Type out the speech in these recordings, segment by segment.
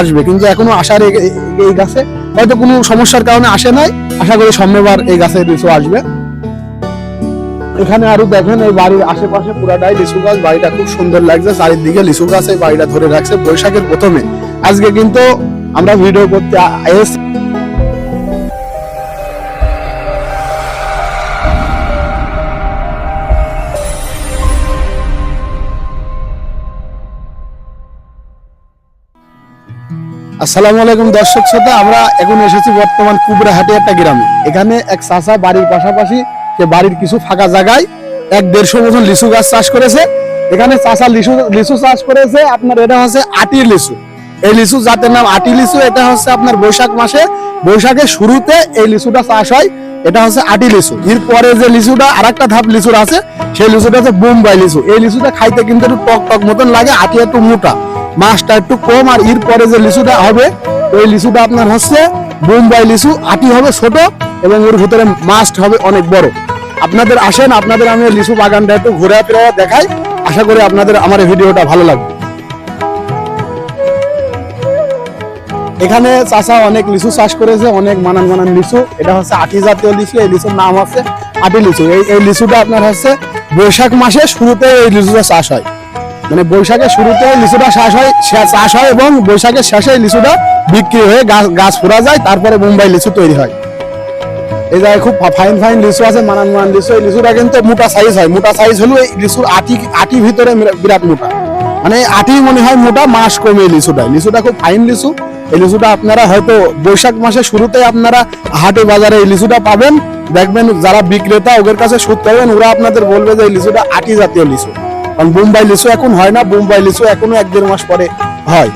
আসবে, কিন্তু এখনও আসার এই গাছে হয়তো কোনো সমস্যার কারণে আসে নাই। আশা করি সামনেবার এই গাছে লিচু আসবে। এখানে আরও দেখেন, এই বাড়ির আশেপাশে পুরাটাই লিচু গাছ। বাড়িটা খুব সুন্দর লাগছে। চারিদিকে লিচু গাছ বাড়িটা ধরে রাখছে বৈশাখের প্রথমে। আজকে কিন্তু আমরা ভিডিও করতে এসেছি। আসসালামু আলাইকুম দর্শক শ্রোতা, আমরা এখন এসেছি বর্তমান কুবরাহাটি একটা গ্রামে। এখানে এক চাচা বাড়ির পাশাপাশি সে বাড়ির কিছু ফাঁকা জায়গায় এক দেড়শো বছর লিচু গাছ চাষ করেছে। এখানে চাচা লিচু লিচু চাষ করেছে, আপনার এটা হচ্ছে আটি লিচু। এই লিচু জাতের নাম আটি লিচু, এটা হচ্ছে আপনার বৈশাখ মাসে, বৈশাখের শুরুতে এই লিচুটা চাষ হয়, এটা হচ্ছে আটি লিচু। এর পরে যে লিচুটা আর একটা ধাপ লিচুর আছে, সেই লিচুটা হচ্ছে বোম্বাই লিচু। এই লিচুটা খাইতে কিন্তু একটু টক টক মতন লাগে, আটি একটু মোটা। মাছটা একটু কম আর এর পরে যে লিচুটা হবে, ওই লিচুটা আপনার হচ্ছে বোম্বাই লিচু, আটি হবে ছোট এবং ওর ভিতরে মাস্ট হবে অনেক বড়। আপনাদের আসেন, আপনাদের আমি লিচু বাগানটা একটু ঘুরে ফিরে দেখাই। আশা করি আপনাদের আমার ভিডিওটা ভালো লাগবে। এখানে চাষা অনেক লিচু চাষ করেছে, অনেক মানান মানান লিচু। এটা হচ্ছে আটি জাতীয় লিচু, এই লিচুর নাম হচ্ছে আটি লিচু। এই এই লিচুটা আপনার হচ্ছে বৈশাখ মাসে শুরুতে এই লিচুটা চাষ হয়। মানে বৈশাখের শুরুতে লিচুটা চাষ হয় চাষ হয় এবং বৈশাখের শেষে লিচুটা বিক্রি হয়ে গাছ গাছ ফোরা যায়, তারপরে মুম্বাই লিচু তৈরি হয়। এই জায়গায় খুব ফাইন ফাইন লিচু আছে মানান মানান লিচু। এই লিচুটা কিন্তু মোটা সাইজ হয়। মোটা সাইজ হলেও এই লিচুর আটি আটি ভিতরে বিরাট মোটা। মানে আটি মনে হয় মোটা, মাস কমে এই লিচুটা লিচুটা খুব ফাইন লিচু। এই লিচুটা আপনারা হয়তো বৈশাখ মাসের শুরুতে আপনারা হাটে বাজারে এই লিচুটা পাবেন। দেখবেন যারা বিক্রেতা, ওদের কাছে সুদ করবেন, ওরা আপনাদের বলবে যে এই লিচুটা আটি জাতীয় লিচু। কারণ বোম্বাই লিচু এখন হয় না, বোম্বাই লিচু এখনও এক দেড় মাস পরে হয়।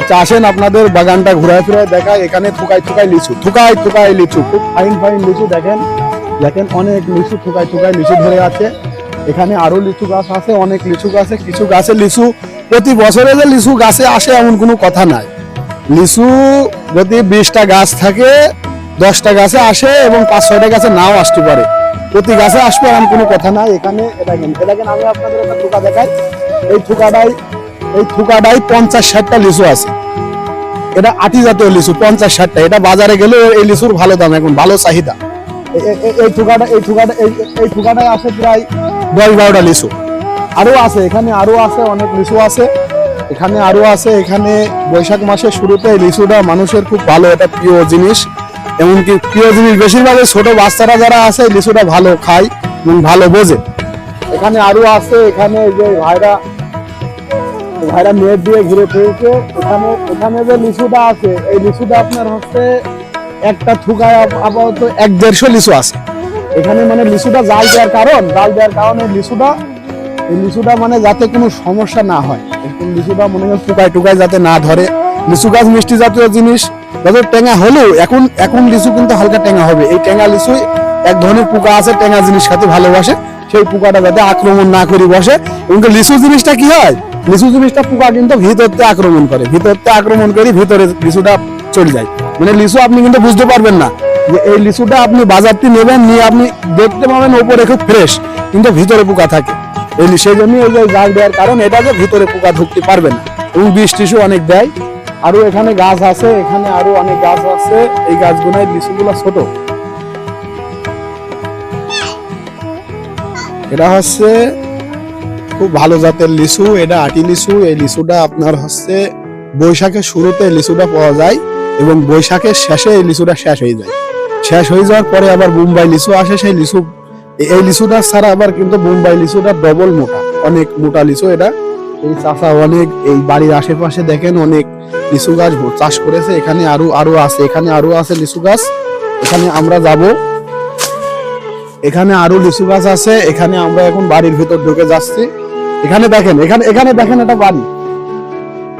আচ্ছা আসেন আপনাদের বাগানটা ঘুরায় ফিরে দেখায়, এখানে থুকাই থুকাই লিচু থুকাই থুকাই লিচু, খুব ফাইন ফাইন লিচু দেখেন। দেখেন অনেক লিচু থুকাই থুকাই লিচু ধরে আছে। এখানে আরও লিচু গাছ আছে, অনেক লিচু গাছে কিছু গাছে লিচু, প্রতি বছরে যে লিচু গাছে আসে এমন কোনো কথা নাই। লিচু যদি বিশটা গাছ থাকে, দশটা গাছে আসে এবং পাঁচ ছয়টা গাছে নাও আসতে পারে। প্রতি গাছে আসবে এমন কোনো কথা নাই। এখানে এটা কেন এটা কেন আমি আপনাদের একটা থুকা দেখাই। এই থুকাটাই এই থুকাটাই পঞ্চাশ ষাটটা লিচু আছে। এটা আটি জাতীয় লিচু, পঞ্চাশ ষাটটা। এটা বাজারে গেলে এই লিচুর ভালো দাম, এখন ভালো চাহিদা। এই থুকাটা এই থুকাটা, এই থুকাটায় আসে প্রায় দশ বারোটা লিচু। আরও আছে, এখানে আরও আছে, অনেক লিচু আছে। এখানে আরও আছে, এখানে বৈশাখ মাসের শুরুতে লিচুটা মানুষের খুব ভালো, এটা প্রিয় জিনিস। এমনকি প্রিয় জিনিস বেশিরভাগ এই ছোট বাচ্চারা যারা আছে, লিচুটা ভালো খায় এবং ভালো বোঝে। এখানে আরও আছে, এখানে যে ভাইরা ভাইরা নেট দিয়ে ঘিরে ফেলছে এখানে এখানে যে লিচুটা আছে, এই লিচুটা আপনার হচ্ছে একটা থুকায় আপাতত এক দেড়শো লিচু আছে। এখানে মানে লিচুটা জাল দেওয়ার কারণ, জাল দেওয়ার কারণে লিচুটা, এই লিচুটা মানে যাতে কোনো সমস্যা না হয়। লিচুটা মনে হয় টুকায় টুকায় যাতে না ধরে। লিচু গাছ মিষ্টি জাতীয় জিনিস যাতে টেঙা হলেও এখন এখন লিচু কিন্তু হালকা টেঙা হবে। এই টেঙা লিচু, এক ধরনের পোকা আছে, টেঙা জিনিস খেতে ভালোবাসে। সেই পোকাটা যাতে আক্রমণ না করি বসে। এবং লিচু জিনিসটা কি হয়? লিচু জিনিসটা পোকা কিন্তু ভিতরতে আক্রমণ করে। ভিতরতে আক্রমণ করে ভিতরে লিচুটা চলে যায়। মানে লিচু আপনি কিন্তু বুঝতে পারবেন না যে এই লিচুটা আপনি বাজারটি নেবেন, নিয়ে আপনি দেখতে পাবেন ওপরে খুব ফ্রেশ কিন্তু ভিতরে পোকা থাকে। এই সেই জন্য এই যে জাল দেওয়ার কারণ, এটা যে ভিতরে পোকা ঢুকতে পারবে না। এবং বিষ টিসু অনেক দেয়। আরও এখানে গাছ আছে, এখানে আরও অনেক গাছ আছে। এই গাছগুলোয় লিচুগুলো ছোট। এটা হচ্ছে খুব ভালো জাতের লিচু, এটা আটি লিচু। এই লিচুটা আপনার হচ্ছে বৈশাখের শুরুতে লিচুটা পাওয়া যায় এবং বৈশাখের শেষে এই লিচুটা শেষ হয়ে যায়। শেষ হয়ে যাওয়ার পরে আবার মুম্বাই লিচু আসে, সেই লিচু এই লিচুটা ছাড়া আবার কিন্তু মুম্বাই লিচুটা ডবল মোটা, অনেক মোটা লিচু এটা। এই চাষা অনেক, এই বাড়ির আশেপাশে দেখেন অনেক লিচু গাছ চাষ করেছে। এখানে আরও আরও আছে, এখানে আরও আছে লিচু গাছ। এখানে আমরা যাব। এখানে আরও লিচু গাছ আছে। এখানে আমরা এখন বাড়ির ভিতর ঢুকে যাচ্ছি। এখানে দেখেন, এখানে এখানে দেখেন একটা বাড়ি।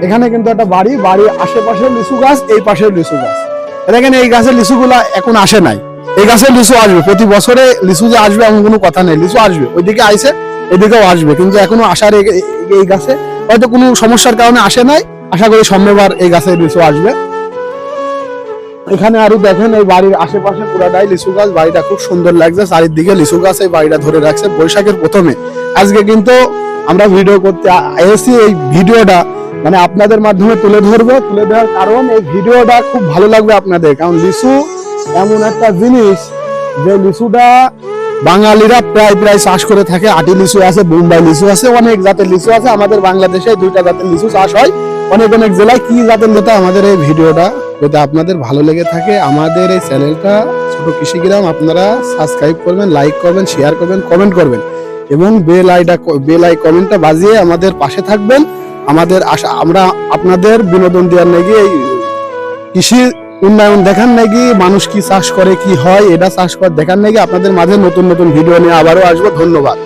এখানে কিন্তু একটা বাড়ি, বাড়ির আশেপাশে লিচু গাছ, এই পাশে লিচু গাছ। দেখেন এই গাছের লিচুগুলা এখন আসে নাই। এই গাছের লিচু আসবে। প্রতি বছরে লিচু যে আসবে এমন কোনো কথা নেই। লিচু আসবে, ওইদিকে আইছে। এদিকেও আসবে, কিন্তু এখনও আসার এই- গাছে হয়তো কোনো সমস্যার কারণে আসে নাই। আশা করি সামনেবার এই গাছের লিচু আসবে। এখানে আরও দেখেন, এই বাড়ির আশেপাশে পুরাটাই লিচু গাছ। বাড়িটা খুব সুন্দর লাগছে। চারিদিকে লিচু গাছ এই বাড়িটা ধরে রাখছে বৈশাখের প্রথমে। আজকে কিন্তু আমরা ভিডিও করতে এসেছি এই ভিডিওটা। মানে আপনাদের মাধ্যমে তুলে ধরবো। তুলে দেওয়ার কারণ এই ভিডিওটা খুব ভালো লাগবে আপনাদের। কারণ লিচু এমন একটা জিনিস যে লিচুটা বাঙালিরা প্রায় প্রায় চাষ করে থাকে। আটি লিচু আছে, বোম্বাই লিচু আছে, অনেক জাতের লিচু আছে। আমাদের বাংলাদেশে দুইটা জাতের লিচু চাষ হয়। অনেক অনেক জেলায় কি জাতের নেতা আমাদের এই ভিডিওটা যদি আপনাদের ভালো লেগে থাকে, আমাদের এই চ্যানেলটা ছোট কৃষি গ্রাম আপনারা সাবস্ক্রাইব করবেন লাইক করবেন শেয়ার করবেন কমেন্ট করবেন। এবং বেল আইটা বেল আই কমেন্টটা বাজিয়ে আমাদের পাশে থাকবেন। আমাদের আশা, আমরা আপনাদের বিনোদন দেওয়ার নাকি এই কৃষি উন্নয়ন দেখান নাকি মানুষ কি চাষ করে, কি হয়, এটা চাষ করে দেখান নাকি আপনাদের মাঝে নতুন নতুন ভিডিও নিয়ে আবারও আসব। ধন্যবাদ।